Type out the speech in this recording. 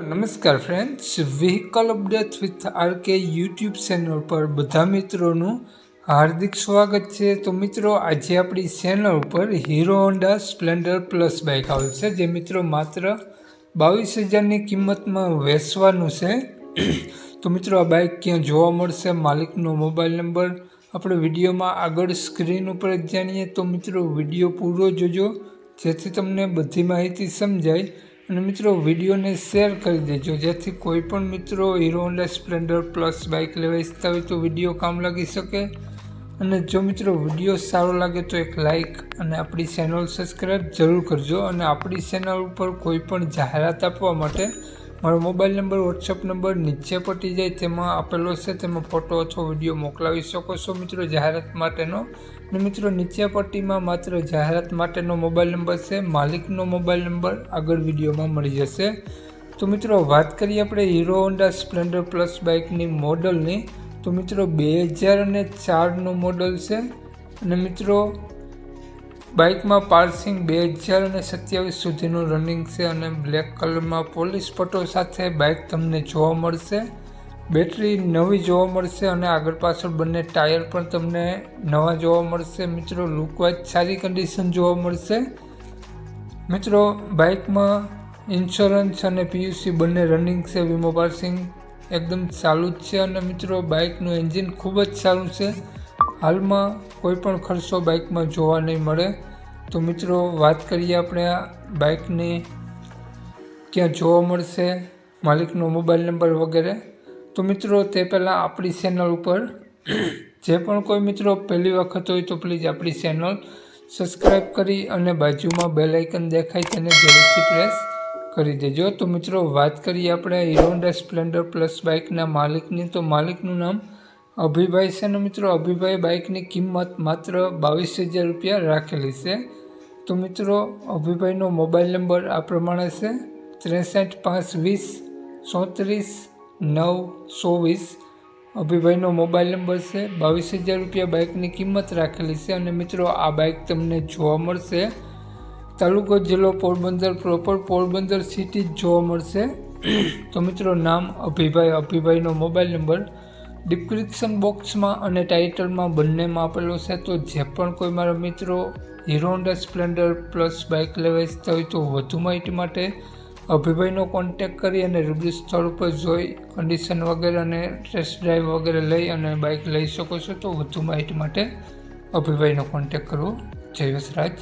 નમસ્કાર friends vehicle update with RK YouTube channel પર બધા મિત્રોનું હાર્દિક સ્વાગત છે. તો મિત્રો, આજે આપણી ચેનલ ઉપર Hero Honda Splendor plus bike આવેલ છે જે મિત્રો માત્ર બાવીસ હજારની કિંમતમાં વેચવાનું છે. તો મિત્રો, આ બાઇક ક્યાં જોવા મળશે? માલિકનો મોબાઈલ નંબર આપણે વિડીયોમાં આગળ સ્ક્રીન ઉપર જાણીએ. તો મિત્રો, વીડિયો પૂરો જોજો, જેથી તમને બધી માહિતી સમજાય. અને મિત્રો, વિડીયોને શેર કરી દેજો. જેથી કોઈ પણ મિત્રો Hero Honda Splendor plus bike લેવા ઈચ્છતા હોય તો વીડિયો કામ લાગી શકે. અને જો મિત્રો, વીડિયો સારો લાગે તો એક લાઇક અને આપણી ચેનલ સબસ્ક્રાઈબ જરૂર કરજો. અને આપણી ચેનલ ઉપર કોઈ પણ જાહેરાત આપવા માટે મારો મોબાઈલ નંબર વોટ્સઅપ નંબર નીચે પટી જાય તેમાં આપેલો છે. તેમાં ફોટો અથવા વીડિયો મોકલાવી શકો છો મિત્રો જાહેરાત માટેનો. અને મિત્રો નીચે પટ્ટીમાં માત્ર જાહેરાત માટેનો મોબાઈલ નંબર છે. માલિકનો મોબાઈલ નંબર આગળ વિડીયોમાં મળી જશે. તો મિત્રો વાત કરીએ આપણે હીરો હોન્ડા સ્પ્લેન્ડર પ્લસ બાઇકની મોડલની તો મિત્રો બે હજાર અને ચારનું મોડલ છે. અને મિત્રો બાઇકમાં પાર્સિંગ બે હજાર અને સત્યાવીસ સુધીનું રનિંગ છે અને બ્લેક કલરમાં પોલીસ પટો સાથે બાઇક તમને જોવા મળશે. બેટરી નવી જોવા મળશે અને આગળ પાછળ બંને ટાયર પણ તમને નવા જોવા મળશે. મિત્રો લુકવાઇઝ સારી કન્ડિશન જોવા મળશે. મિત્રો, બાઇકમાં ઇન્સ્યોરન્સ અને પીયુસી બંને રનિંગ છે. વીમો પાર્સિંગ એકદમ ચાલુ જ છે અને મિત્રો, બાઇકનું એન્જિન ખૂબ જ સારું છે. હાલમાં કોઈ પણ ખર્ચો બાઇકમાં જોવા નહીં મળે. તો મિત્રો, વાત કરીએ આપણે આ બાઇકની ક્યાં જોવા મળશે, માલિકનો મોબાઈલ નંબર વગેરે. તો મિત્રો, તે પહેલાં આપણી ચેનલ ઉપર જે પણ કોઈ મિત્રો પહેલી વખત હોય તો પ્લીઝ આપણી ચેનલ સબસ્ક્રાઈબ કરી અને બાજુમાં બેલ આઇકન દેખાય તેને જરૂરથી પ્રેસ કરી દેજો. તો મિત્રો, વાત કરીએ આપણે હીરો સ્પ્લેન્ડર પ્લસ બાઇકના માલિકની. તો માલિકનું નામ અભિભાઈ છે ને મિત્રો, અભિભાઈ બાઇકની કિંમત માત્ર બાવીસ હજાર રૂપિયા રાખેલી છે. તો મિત્રો, અભિભાઈનો મોબાઈલ નંબર આ પ્રમાણે છે. ત્રેસઠ પાંચ વીસ ચોત્રીસ નવ ચોવીસ. અભિભાઈનો મોબાઈલ નંબર છે. બાવીસ હજાર રૂપિયા બાઇકની કિંમત રાખેલી છે અને મિત્રો, આ બાઇક તમને જોવા મળશે. તાલુકો જિલ્લો પોરબંદર, પ્રોપર પોરબંદર સિટી જ જોવા મળશે. તો મિત્રો, નામ અભિભાઈ, અભિભાઈનો મોબાઈલ નંબર ડિસ્ક્રિપ્શન બોક્સમાં અને ટાઇટલમાં બંનેમાં આપેલો છે, તો જે પણ કોઈ મારા મિત્રો Hero Honda Splendor plus bike લેવા ઇચ્છતા હોય તો વધુ માહિતી માટે અભિભાઈનો કોન્ટેક કરી અને રૂબરૂ સ્થળ ઉપર જોઈ કન્ડિશન વગેરે અને ટેસ્ટ ડ્રાઈવ વગેરે લઈ અને બાઇક લઈ શકો છો, તો વધુ માહિતી માટે અભિભાઈનો કોન્ટેક કરવો. જય વસરાજ.